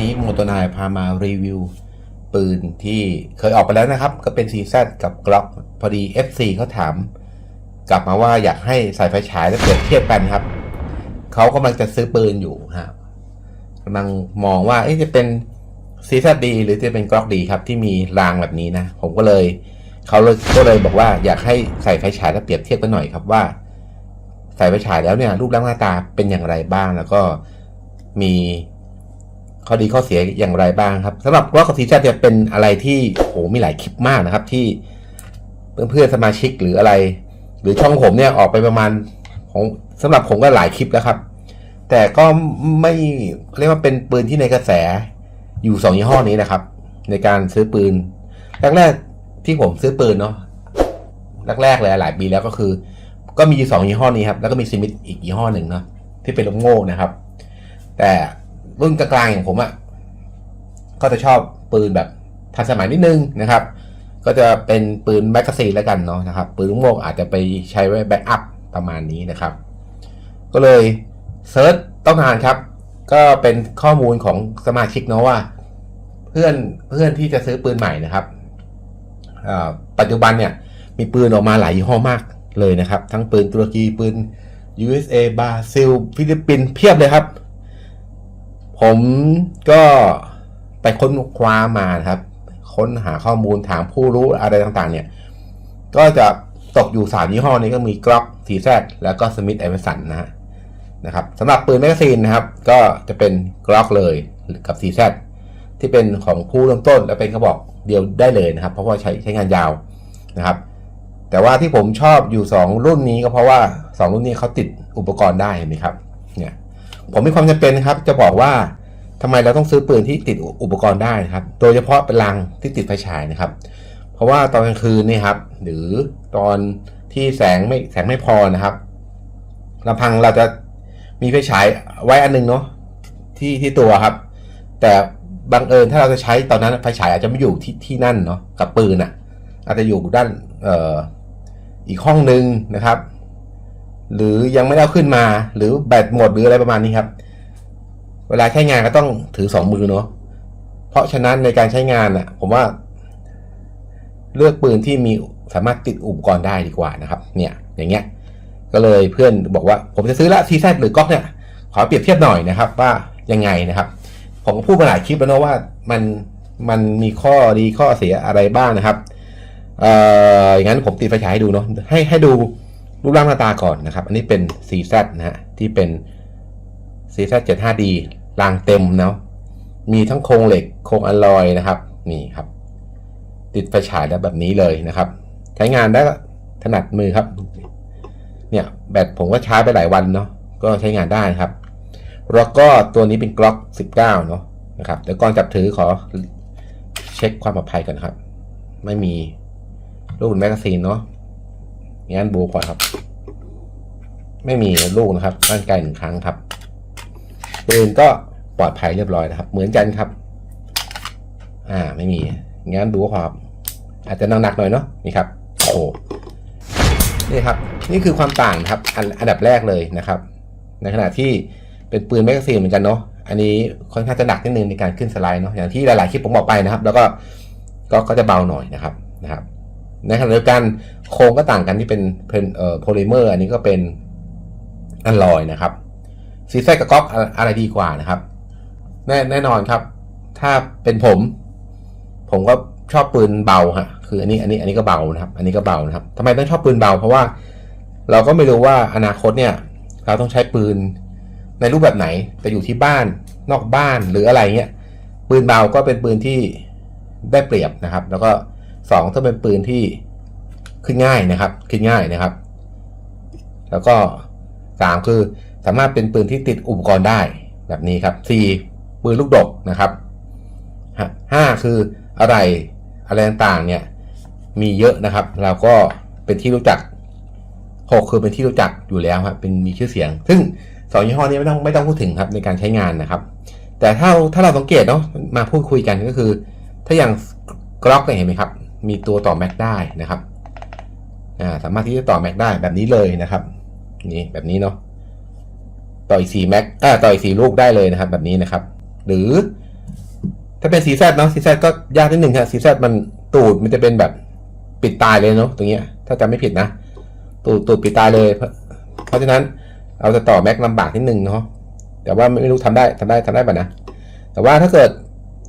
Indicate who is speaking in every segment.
Speaker 1: วันนี้โมโตนายพามารีวิว ปืนที่เคยออกไปแล้วนะครับ ก็เป็น CZ กับ Glock พอดี FC เขาถาม กลับมาว่าอยากให้ใส่ไฟฉายแล้วเปรียบเทียบกันครับ เขากำลังจะซื้อปืนอยู่ฮะกำลังมองว่าจะเป็น CZ ดีหรือจะเป็น Glock ดีครับที่มีรางแบบนี้นะ ผมก็เลยเขาเลยก็เลยบอกว่าอยากให้ใส่ไฟฉายแล้วเปรียบเทียบกันหน่อยครับว่า ใส่ไฟฉายแล้วเนี่ยรูปร่างหน้าตาเป็นอย่างไรบ้างแล้วก็มี ข้อดีข้อเสียอย่างไรบ้างครับสำหรับว่ากับซีจะเป็นอะไรที่โหมีหลายคลิปมากนะครับ ที่เพื่อนๆสมาชิกหรืออะไร หรือช่องผมเนี่ยออกไปประมาณของสำหรับผมก็หลายคลิปแล้วครับ แต่ก็ไม่เรียกว่าเป็นปืนที่ในกระแสอยู่สองยี่ห้อนี้นะครับ ในการซื้อปืนแรกๆที่ผมซื้อปืนเนาะแรกๆเลยหลายปีแล้วก็คือ ก็มีสองยี่ห้อนี้ครับแล้วก็มีซิมิตอีกยี่ห้อหนึ่งเนาะที่เป็นลมโง่นะครับ แต่ รุ่นกลางๆอย่างผมอะ่ะก็จะชอบปืนแบบทันสมัยนิดนึงนะครับ ก็จะเป็นปืนแมกกาซีนแล้วกันเนาะนะครับ ปืนลูกโม่อาจจะไปใช้ไว้แบ็กอัพประมาณนี้นะครับ ก็เลยเซิร์ชต้องนานครับ ก็เป็นข้อมูลของสมาชิกเนาะว่า เพื่อนเพื่อนที่จะซื้อปืนใหม่นะครับปัจจุบันเนี่ยมีปืนออกมาหลายยี่ห้อมากเลยนะครับ ทั้งปืนตุรกีปืน USA บราซิล ฟิลิปปินส์เพียบเลยครับ ผมก็ไปค้นคว้ามาครับ ค้นหาข้อมูลถามผู้รู้อะไรต่างๆ เนี่ย ก็จะตกอยู่สามยี่ห้อนี้ก็มีกล็อกสีแซแล้วก็สมิธไอเวสันนะฮะนะครับสำหรับปืนแมกกาซีนนะครับ ก็จะเป็นกล็อกเลยกับสีแซที่เป็นของผู้เริ่มต้นและเป็นกระบอกเดียวได้เลยนะครับ เพราะว่าใช้ใช้งานยาวนะครับ แต่ว่าที่ผมชอบอยู่ 2 รุ่นนี้ก็เพราะว่า 2 รุ่นนี้เขาติดอุปกรณ์ได้เห็นไหมครับเนี่ย ผมมีความจำเป็นนะครับ จะบอกว่าทำไมเราต้องซื้อปืนที่ติดอุปกรณ์ได้นะครับ โดยเฉพาะเป็นลังที่ติดไฟฉายนะครับ เพราะว่าตอนกลางคืนนี่ครับ หรือตอนที่แสงไม่แสงไม่พอนะครับลำพังเราจะมีไฟฉายไว้อันนึงเนาะที่ที่ตัวครับ แต่บังเอิญถ้าเราจะใช้ตอนนั้นไฟฉายอาจจะไม่อยู่ที่ที่นั่นเนาะกับปืนอะ่ะ อาจจะอยู่ด้านเอ่ออีกห้องหนึ่งนะครับ หรือยังไม่ได้ขึ้นมา หรือแบตหมดหรืออะไรประมาณนี้ครับ เวลาใช้งานก็ต้องถือสองมือเนาะเพราะฉะนั้นในการใช้งานอะ ผมว่า เลือกปืนที่มีสามารถติดอุปกรณ์ได้ดีกว่านะครับ เนี่ย อย่างเงี้ย ก็เลยเพื่อนบอกว่า ผมจะซื้อละทีแซหรือก๊อกเนี่ย ขอเปรียบเทียบหน่อยนะครับ ว่ายังไงนะครับ ผมพูดมาหลายคลิปแล้วนะว่ามันมันมีข้อดีข้อเสียอะไรบ้างนะครับ เอ่ออย่างนั้นผมติดไฟฉายให้ดูเนาะให้ให้ดู รูปร่างหน้าตาก่อนนะครับ อันนี้เป็น CZ นะฮะที่เป็น CZ 75D รางเต็มเนาะมีทั้งโครงเหล็กโครงอลลอยนะครับนี่ครับ ติดไฟฉายแล้วแบบนี้เลยนะครับ ใช้งานได้ถนัดมือครับ เนี่ยแบตผมก็ใช้ไปหลายวันเนาะก็ใช้งานได้ครับแล้วก็ตัวนี้เป็นกล็อก 19 เนาะนะครับเดี๋ยวก่อนจับถือขอเช็คความปลอดภัยก่อนครับ ไม่มีลูกแมกกาซีนเนาะ งั้นบูก่อนครับ ไม่มีลูกนะครับร่างกายหนึ่งครั้งครับปืนก็ปลอดภัยเรียบร้อยนะครับ เหมือนกันครับ อ่า ไม่มีงั้นดูกครับ อาจจะหนักๆหน่อยเนาะนี่ครับโอ้โหนี่ครับ นี่คือความต่างครับอันอันดับแรกเลยนะครับ ในขณะที่เป็นปืนแมกกาซีนเหมือนกันเนาะอันนี้ค่อนข้างจะหนักนิดนึงในการขึ้นสไลด์เนาะอย่างที่หลายๆคลิปผมบอกไปนะครับ แล้วก็ก็ก็จะเบาหน่อยนะครับนะครับ ในขณะเดียวกันโครงก็ต่างกันที่เป็นเอ่อโพลิเมอร์อันนี้ก็เป็นอัลลอยนะครับซีไซกับก๊อกอะไรดีกว่านะครับแน่แน่นอนครับ ถ้าเป็นผม ผมก็ชอบปืนเบาฮะคืออันนี้อันนี้อันนี้ก็เบานะครับ อันนี้ก็เบานะครับทำไมต้องชอบปืนเบา เพราะว่าเราก็ไม่รู้ว่าอนาคตเนี่ย เราต้องใช้ปืนในรูปแบบไหนจะอยู่ที่บ้านนอกบ้านหรืออะไรเงี้ยปืนเบาก็เป็นปืนที่ได้เปรียบนะครับ แล้วก็ สองถ้าเป็นปืนที่ขึ้นง่ายนะครับ ขึ้นง่ายนะครับ แล้วก็สามคือสามารถเป็นปืนที่ติดอุปกรณ์ได้แบบนี้ครับสี่ปืนลูกดกนะครับห้าคืออะไรอะไรต่างๆเนี่ยมีเยอะนะครับ เราก็เป็นที่รู้จักหกคือเป็นที่รู้จักอยู่แล้วครับเป็นมีชื่อเสียง ซึ่งสองยี่ห้อนี้ไม่ต้องไม่ต้องพูดถึงครับในการใช้งานนะครับ แต่ถ้าถ้าเราสังเกตเนาะมาพูดคุยกันก็คือ ถ้าอย่างกล็อกเห็นไหมครับ มีตัวต่อแม็กได้นะครับสามารถที่จะต่อแม็กได้แบบนี้เลยนะครับนี่แบบนี้เนาะต่ออีกสี่แม็กอ่าต่ออีกสี่ลูกได้เลยนะครับ แบบนี้นะครับ หรือ ถ้าเป็นซีแซดเนาะซีแซดก็ยากนิดหนึ่งครับซีแซดมันตูดมันจะเป็นแบบปิดตายเลยเนาะตรงเนี้ย ถ้าจำไม่ผิดนะ ตูดตูดปิดตายเลย เพราะเพราะฉะนั้นเราจะต่อแม็กลำบากนิดนึงเนาะแต่ว่าไม่รู้ทำได้ทำได้ทำได้ป่ะนะ แต่ว่าถ้าเกิด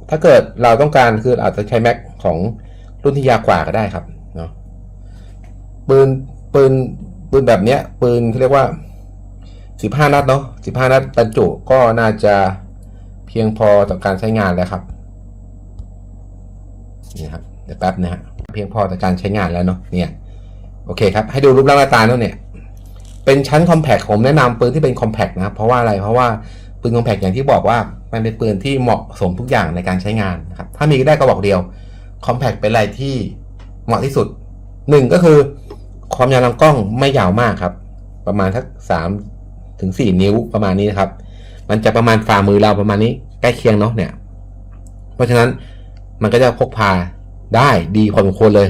Speaker 1: ถ้าเกิดเราต้องการคืออาจจะใช้แม็กของ รุ่นที่ยาวกว่าก็ได้ครับเนาะปืนปืนปืนแบบเนี้ย ปืนเขาเรียกว่าสิบห้านัดเนาะสิบห้านัดบรรจุก็น่าจะเพียงพอต่อการใช้งานแล้วครับนี่ครับเดี๋ยวแป๊บนะฮะเพียงพอต่อการใช้งานแล้วเนาะเนี่ยโอเคครับ ให้ดูรูปร่างหน้าตาแล้วเนี่ย เป็นชั้นคอมแพคผมแนะนำปืนที่เป็นคอมแพคนะครับเพราะว่าอะไรเพราะว่าปืนคอมแพคอย่างที่บอกว่ามันเป็นปืนที่เหมาะสมทุกอย่างในการใช้งานนะครับถ้ามีก็ได้กระบอกเดียว คอมแพคเป็นอะไรที่เหมาะที่สุดหนึ่งก็คือความยาวลำกล้องไม่ยาวมากครับ ประมาณสักสามถึงสี่นิ้วประมาณนี้นะครับ มันจะประมาณฝ่ามือเราประมาณนี้ใกล้เคียงเนาะเนี่ย เพราะฉะนั้นมันก็จะพกพาได้ดีพอสมควรเลย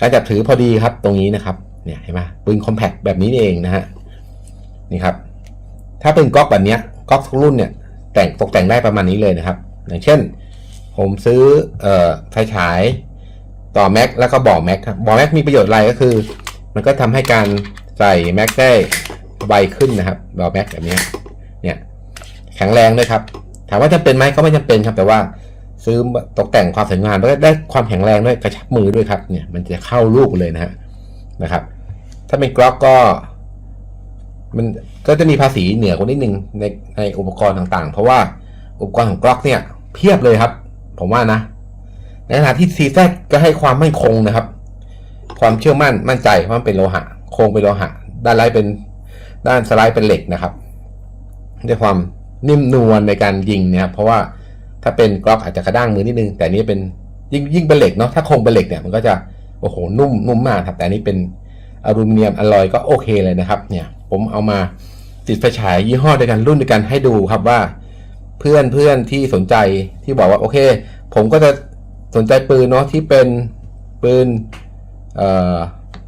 Speaker 1: การจับถือพอดีครับตรงนี้นะครับ เนี่ยเห็นไหมปืนคอมแพคแบบนี้เองนะฮะนี่ครับ ถ้าเป็นก๊อกแบบนี้ก๊อกทุกรุ่นเนี่ยแต่งตกแต่งได้ประมาณนี้เลยนะครับ อย่างเช่น ผมซื้อเอ่อไฟฉายต่อแม็กแล้วก็บอแม็กครับบอแม็กมีประโยชน์อะไรก็คือ มันก็ทำให้การใส่แม็กได้ไวขึ้นนะครับบอแม็กแบบนี้เนี่ยแข็งแรงด้วยครับ ถามว่าจำเป็นไหมก็ไม่จำเป็นครับ แต่ว่าซื้อตกแต่งความสวยงามแล้วก็ได้ความแข็งแรงด้วยกระชับมือด้วยครับ เนี่ยมันจะเข้าลูกเลยนะฮะนะครับ ถ้าเป็นกล็อกก็ มันก็จะมีภาษีเหนือกว่านิดนึงในในอุปกรณ์ต่างๆ เพราะว่าอุปกรณ์ของกล็อกเนี่ยเพียบเลยครับ ผมว่านะ ในขณะที่ซีแซก็ให้ความมั่นคงนะครับ ความเชื่อมั่นมั่นใจว่ามันเป็นโลหะ โครงเป็นโลหะ ด้านไลเป็นด้านสไลด์เป็นเหล็กนะครับด้วยความนิ่มนวลในการยิงนะครับเพราะว่าถ้าเป็นกล็อกอาจจะกระด้างมือนิดนึง แต่นี้เป็นยิ่งยิ่งเป็นเหล็กเนาะถ้าโครงเป็นเหล็กเนี่ยมันก็จะโอ้โหนุ่มนุ่มมากครับ แต่นนี้เป็นอลูมิเนียมอลลอยก็โอเคเลยนะครับ เนี่ย ผมเอามาติดไฟฉายยี่ห้อเดียวกันรุ่นเดียวกันให้ดูครับว่า เพื่อนเพื่อนที่สนใจที่บอกว่าโอเค ผมก็จะสนใจปืนเนาะที่เป็นปืน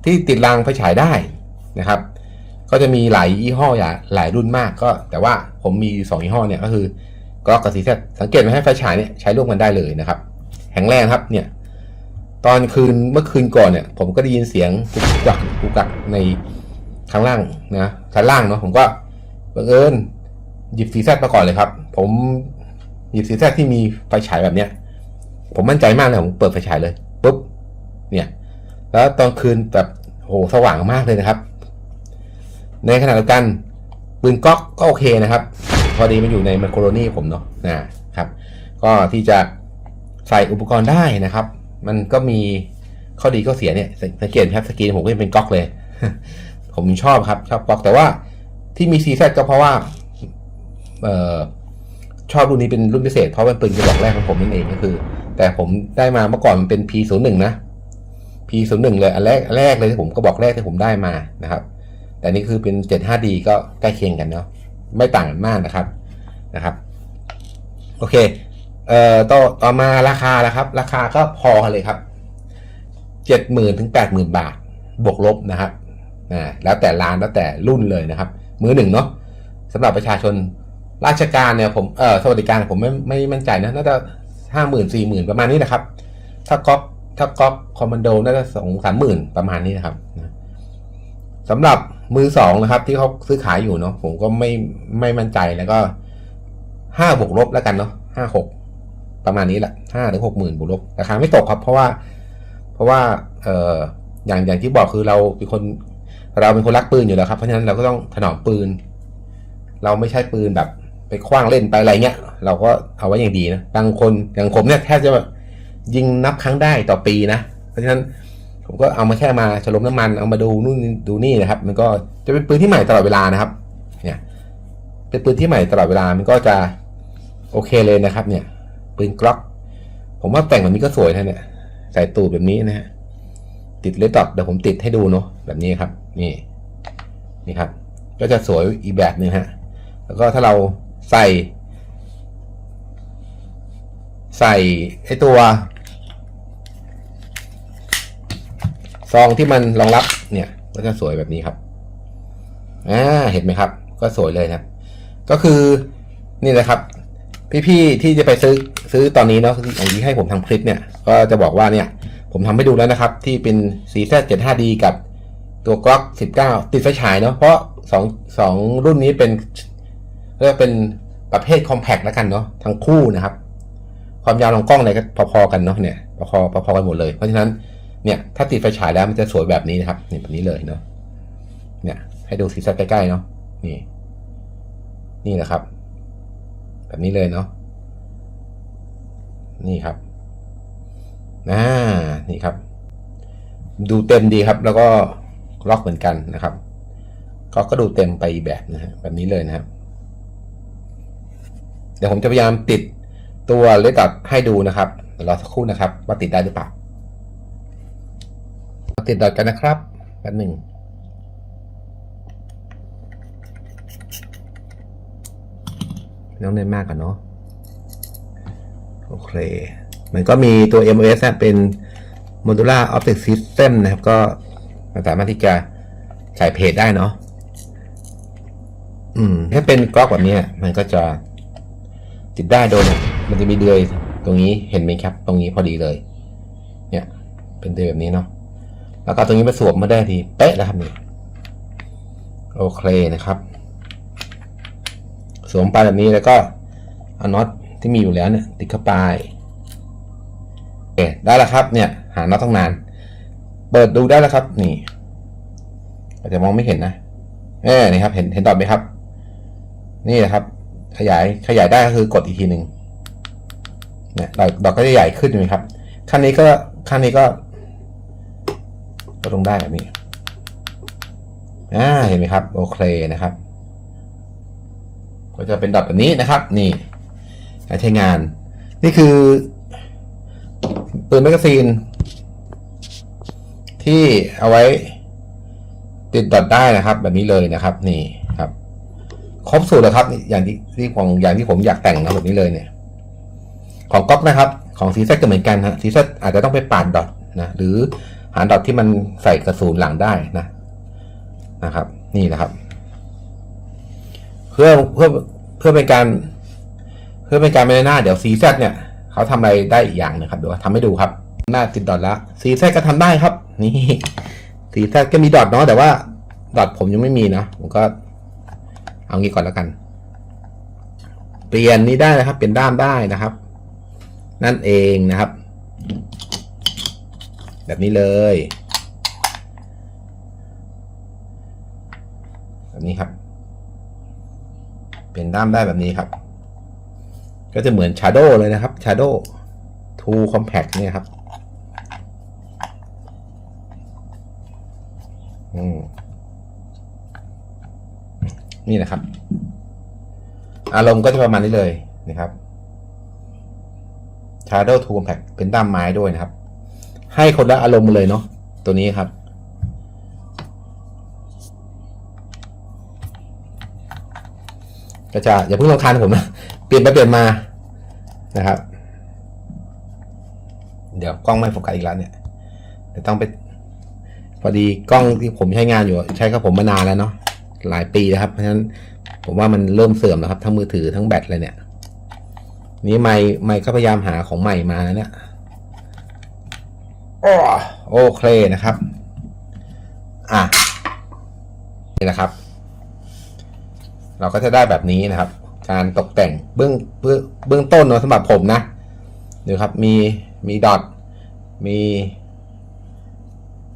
Speaker 1: ที่ติดรางไฟฉายได้นะครับ ก็จะมีหลายยี่ห้ออย่างหลายรุ่นมากก็ แต่ว่าผมมีสองยี่ห้อเนี่ยก็คือก็กกับซีแซสังเกตไหมให้ไฟฉายเนี่ยใช้ร่วมกันได้เลยนะครับแข็งแรงครับเนี่ยตอนคืนเมื่อคืนก่อนเนี่ย ผมก็ได้ยินเสียงกุกกักกุกกักในข้างล่างนะชั้นล่างเนาะผมก็บังเอิญ หยิบซีแซมาก่อนเลยครับ ผมหยิบซีแซที่มีไฟฉายแบบเนี้ย ผมมั่นใจมากเลยผมเปิดไฟฉายเลยปุ๊บเนี่ย แล้วตอนคืนแบบโหสว่างมากเลยนะครับ ในขณะเดียวกันปืนก๊อกก็โอเคนะครับ พอดีมันอยู่ในไมโครนี่ผมเนาะนะครับ ก็ที่จะใส่อุปกรณ์ได้นะครับ มันก็มีข้อดีข้อเสียเนี่ยสังเกตครับสกรีนผมก็เป็นก๊อกเลย ผมชอบครับ ชอบก๊อกแต่ว่าที่มี CZ ก็เพราะว่า ชอบรุ่นนี้เป็นรุ่นพิเศษเพราะเป็นปืนกระบอกแรกของผมนั่นเองก็คือ แต่ผมได้มาเมื่อก่อนมันเป็น P01 นะ P01 เลยอันแรกอันแรกเลยที่ผมก็บอกแรกที่ผมได้มานะครับ แต่นี่คือเป็น 75D ก็ใกล้เคียงกันเนาะไม่ต่างกันมากนะครับนะครับ โอเคเอ่อต่อต่อมาราคาแล้วครับ ราคาก็พอกันเลยครับเจ็ดหมื่นถึงแปดหมื่นบาท บวกลบนะครับอ่าแล้วแต่ร้านแล้วแต่รุ่นเลยนะครับ มือหนึ่งเนาะสำหรับประชาชน ราชการเนี่ยผมเออสวัสดิการผมไม่ไม่มั่นใจนะน่าจะห้าหมื่นสี่หมื่นประมาณนี้นะครับ ถ้าก๊อปถ้าก๊อปคอมมานโดน่าจะสองสามหมื่นประมาณนี้นะครับนะสำหรับมือสองนะครับ ที่เขาซื้อขายอยู่เนาะผมก็ไม่ไม่มั่นใจแล้วก็ห้าบวกลบแล้วกันเนาะห้าหกประมาณนี้แหละห้าถึงหกหมื่นบวกลบราคาไม่ตกครับ เพราะว่า เพราะว่าเอออย่างอย่างที่บอกคือเราเป็นคน เราเป็นคนรักปืนอยู่แล้วครับเพราะฉะนั้นเราก็ต้องถนอมปืน เราไม่ใช่ปืนแบบ ไปคว้างเล่นไปอะไรเงี้ย เราก็เอาไว้อย่างดีนะบางคนอย่างผมเนี่ยแทบจะแบบยิงนับครั้งได้ต่อปีนะ เพราะฉะนั้นผมก็เอามาแค่มาฉลมน้ำมันเอามาดูนู่นดูนี่นะครับ มันก็จะเป็นปืนที่ใหม่ตลอดเวลานะครับ เนี่ยเป็นปืนที่ใหม่ตลอดเวลามันก็จะโอเคเลยนะครับ เนี่ยปืนกล็อก ผมว่าแต่งแบบนี้ก็สวยนะเนี่ยใส่ตูดแบบนี้นะฮะติดเลดดอทเดี๋ยวผมติดให้ดูเนาะแบบนี้ครับ นี่นี่ครับ ก็จะสวยอีกแบบหนึงฮะ แล้วก็ถ้าเรา ใส่ ใส่ไอตัว ซองที่มันรองรับเนี่ย ก็จะสวยแบบนี้ครับอ่าเห็นไหมครับ ก็สวยเลยนะครับ ก็คือนี่แหละครับ พี่ๆที่จะไปซื้อซื้อตอนนี้เนาะอย่างที่ให้ผมทำคลิปเนี่ย ก็จะบอกว่าเนี่ย ผมทำให้ดูแล้วนะครับ ที่เป็น 4Z 75D กับตัวกล็อก19 ติดไฟฉายเนาะเพราะสองสองรุ่นนี้เป็นเรียกว่าเป็น ประเภทคอมแพคแล้วกันเนาะทั้งคู่นะครับ ความยาวลำกล้องอะไรก็พอๆกันเนาะเนี่ยพอๆพอๆกันหมดเลย เพราะฉะนั้นเนี่ยถ้าติดไฟฉายแล้วมันจะสวยแบบนี้นะครับนี่แบบนี้เลยเนาะเนี่ย ให้ดูสีสันใกล้ๆเนาะนี่ นี่นะครับ แบบนี้เลยเนาะนี่ครับอ่านี่ครับ ดูเต็มดีครับ แล้วก็ล็อกเหมือนกันนะครับ ก็ก็ดูเต็มไปอีแบบนะฮะแบบนี้เลยนะครับ เดี๋ยวผมจะพยายามติดตัวเลตัดให้ดูนะครับเดี๋ยวรอสักครู่นะครับ ว่าติดได้หรือเปล่าติดดอทกันนะครับแป๊บหนึ่งไม่ต้องเน้นมากกันเนาะโอเค มันก็มีตัว MOS นะเป็น Modular Object System นะครับ ก็สามารถที่จะใส่เพจได้เนาะอืม ถ้าเป็นกล้องแบบนี้มันก็จะ ติดได้โดยเนี่ยมันจะมีเดือยตรงนี้เห็นไหมครับ ตรงนี้พอดีเลย เนี่ย เป็นเดือยแบบนี้เนาะแล้วก็ตรงนี้มาสวมมาได้ทีเป๊ะแล้วครับนี่โอเคนะครับ สวมไปแบบนี้แล้วก็เอาน็อตที่มีอยู่แล้วเนี่ย ติดเข้าไปโอเคได้แล้วครับ เนี่ย หาน็อตตั้งนาน เปิดดูได้แล้วครับ นี่อาจจะมองไม่เห็นนะเออนี่ครับ เห็นเห็นดอทไหมครับ นี่นะครับ ขยายขยายได้ก็คือกดอีกทีหนึ่งเนี่ยดอกดอกก็จะใหญ่ขึ้นใช่ไหมครับขั้นนี้ก็ขั้นนี้ก็ก็ลงได้แบบนี้อ่าเห็นไหมครับ โอเคนะครับ ก็จะเป็นดอทแบบนี้นะครับ นี่การใช้งาน นี่คือปืนแมกกาซีน ที่เอาไว้ติดดอทได้นะครับ แบบนี้เลยนะครับ นี่ ครบสูตรแล้วครับอย่างที่ที่ของอย่างที่ผมอยากแต่งนะแบบนี้เลยเนี่ย ของก๊อกนะครับ ของซีเซก็เหมือนกันฮะซีเซอาจจะต้องไปปาดดอทนะหรือหาดอทที่มันใส่กระสุนหลังได้นะนะครับ นี่นะครับ เพื่อเพื่อเพื่อเป็นการ เพื่อเป็นการไม่ได้หน้าเดี๋ยวซีเซเนี่ยเขาทำอะไรได้อีกอย่างนะครับเดี๋ยวทำให้ดูครับหน้าติดดอทแล้วซีเซก็ทำได้ครับ นี่ซีเซก็มีดอทเนาะแต่ว่าดอทผมยังไม่มีนะผมก็ เอางี้ก่อนแล้วกัน เปลี่ยนนี้ได้นะครับ เป็นด้ามได้นะครับ นั่นเองนะครับ แบบนี้เลย แบบนี้ครับ เป็นด้ามได้แบบนี้ครับ ก็จะเหมือน Shadow เลยนะครับ Shadow 2 Compact เนี่ยครับ อืม นี่นะครับ อารมณ์ก็จะประมาณนี้เลยนะครับ Shadow 2 Compact เป็นด้ามไม้ด้วยนะครับ ให้คนละอารมณ์เลยเนาะตัวนี้ครับ ก็จะอย่าเพิ่งรำคาญผมนะเปลี่ยนไปเปลี่ยนมานะครับ เดี๋ยวกล้องไม่โฟกัสอีกแล้วเนี่ยเดี๋ยวต้องไปพอดีกล้องที่ผมใช้งานอยู่ ใช้กับผมมานานแล้วเนาะ หลายปีแล้วครับ เพราะฉะนั้นผมว่ามันเริ่มเสื่อมแล้วครับทั้งมือถือทั้งแบตเลยเนี่ย นี่ไม่ไม่ก็พยายามหาของใหม่มาเนี่ยอ้อโอเคนะครับ อะนี่นะครับ เราก็จะได้แบบนี้นะครับ การตกแต่งเบื้องเบื้องเบื้องต้นเนอะสำหรับผมนะเดี๋ยวครับมีมีดอทมี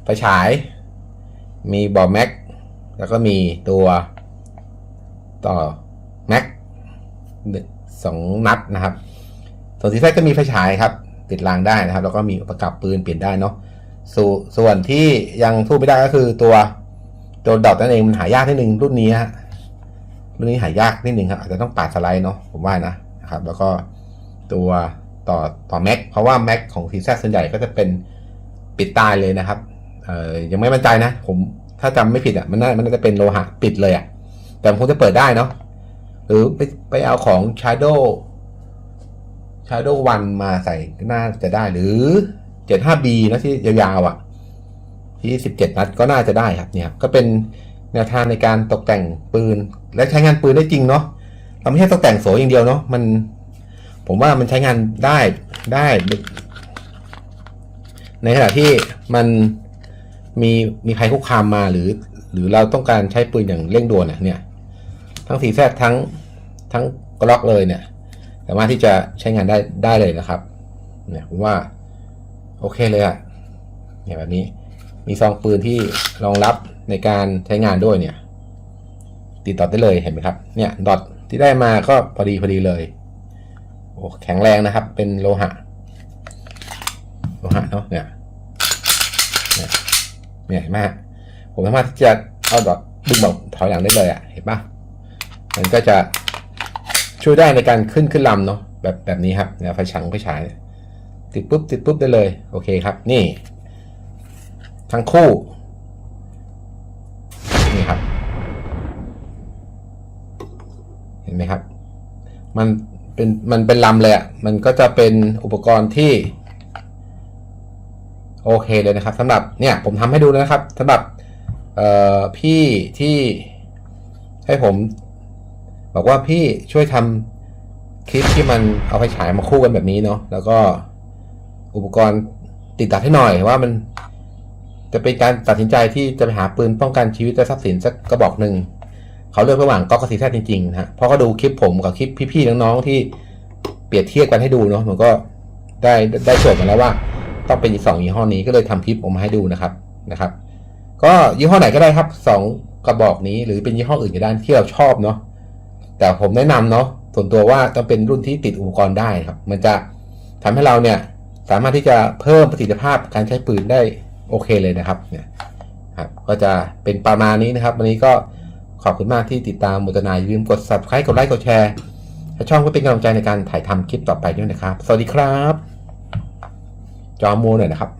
Speaker 1: ไฟฉาย มีบอร์แม็ก แล้วก็มีตัวต่อแม็กสองนัดนะครับ ส่วนที่แท้ก็มีไฟฉายครับ ติดรางได้นะครับ แล้วก็มีประกับปืนเปลี่ยนได้เนาะสส่วนที่ยังสู้ไม่ได้ก็คือตัวตัวดอทนั่นเองมันหายากนิดนึงรุ่นนี้ฮะรุ่นนี้หายากนิดนึงครับอาจจะต้องปาดสไลด์เนาะผมว่านะนะครับ แล้วก็ตัวต่อต่อแม็กเพราะว่าแม็กของทีแซส่วนใหญ่ก็จะเป็นปิดตายเลยนะครับเอ่อยังไม่มั่นใจนะ ผม ถ้าจำไม่ผิดอะมันน่ามันน่าจะเป็นโลหะปิดเลยอะ แต่มันคงจะเปิดได้เนาะหรือไปไปเอาของ Shadow Shadow 1มาใส่น่าจะได้หรือ 75B นะที่ยาวๆอะ ที่ 17 นัดก็น่าจะได้ครับเนี่ยครับก็เป็นแนวทางในการตกแต่งปืน และใช้งานปืนได้จริงเนาะเราไม่ใช่ตกแต่งโสอย่างเดียวเนาะมัน ผมว่ามันใช้งานได้ได้ ในขณะที่มัน มีมีภัยคุกคามมาหรือ หรือเราต้องการใช้ปืนอย่างเร่งด่วนน่ะเนี่ยทั้งสีแซดทั้งทั้งกล็อกเลยเนี่ยสามารถที่จะใช้งานได้ได้เลยนะครับเนี่ยผมว่าโอเคเลยอะเนี่ยแบบนี้มีซองปืนที่รองรับในการใช้งานด้วยเนี่ย ติดต่อได้เลยเห็นไหมครับเนี่ยดอทที่ได้มาก็พอดีพอดีเลยโอ้แข็งแรงนะครับ เป็นโลหะโลหะเนาะเนี่ย เนี่ยเห็นไหมฮะผมสามารถที่จะเอาดอทดึงแบบถอยหลังได้เลยอะ่ะเห็นปะมันก็จะช่วยได้ในการขึ้นขึ้นลำเนาะแบบแบบนี้ครับเนี่ยไฟฉายไฟฉายติดปุ๊บติดปุ๊บได้เลยโอเคครับนี่ ทั้งคู่นี่ครับ เห็นไหมครับ มันเป็นมันเป็นลำเลยอะ่ะมันก็จะเป็นอุปกรณ์ที่ โอเคเลยนะครับสำหรับเนี่ยผมทำให้ดูนะครับสำหรับพี่ที่ให้ผม บอกว่าพี่ช่วยทำคลิปที่มันเอาไฟฉายมาคู่กันแบบนี้เนาะแล้วก็อุปกรณ์ติดตัดให้หน่อยว่ามันจะเป็นการตัดสินใจที่จะไปหาปืนป้องกันชีวิตและทรัพย์สินสักกระบอกหนึ่งเขาเลือกระหว่างก๊อกกับซีแซดจริงๆนะฮะเพราะก็ดูคลิปผมกับคลิปพี่ๆน้องๆที่เปรียบเทียบกันให้ดูเนาะมันก็ได้ได้โจทย์มาแล้วว่า ต้องเป็นอีกสองยี่ห้อนี้ก็เลยทำคลิปออกมาให้ดูนะครับนะครับ ก็ยี่ห้อไหนก็ได้ครับสองกระบอกนี้หรือเป็นยี่ห้ออื่นก็ได้ที่เราชอบเนาะแต่ผมแนะนำเนาะส่วนตัวว่าต้องเป็นรุ่นที่ติดอุปกรณ์ได้ครับ มันจะทำให้เราเนี่ยสามารถที่จะเพิ่มประสิทธิภาพการใช้ปืนได้โอเคเลยนะครับเนี่ยครับก็จะเป็นประมาณนี้นะครับ วันนี้ก็ขอบคุณมากที่ติดตามมุตนาอย่าลืมกด subscribe กดไลค์กดแชร์ช่องก็เป็นกำลังใจในการถ่ายทำคลิปต่อไปด้วยนะครับ สวัสดีครับ จอมูหน่อยนะครับ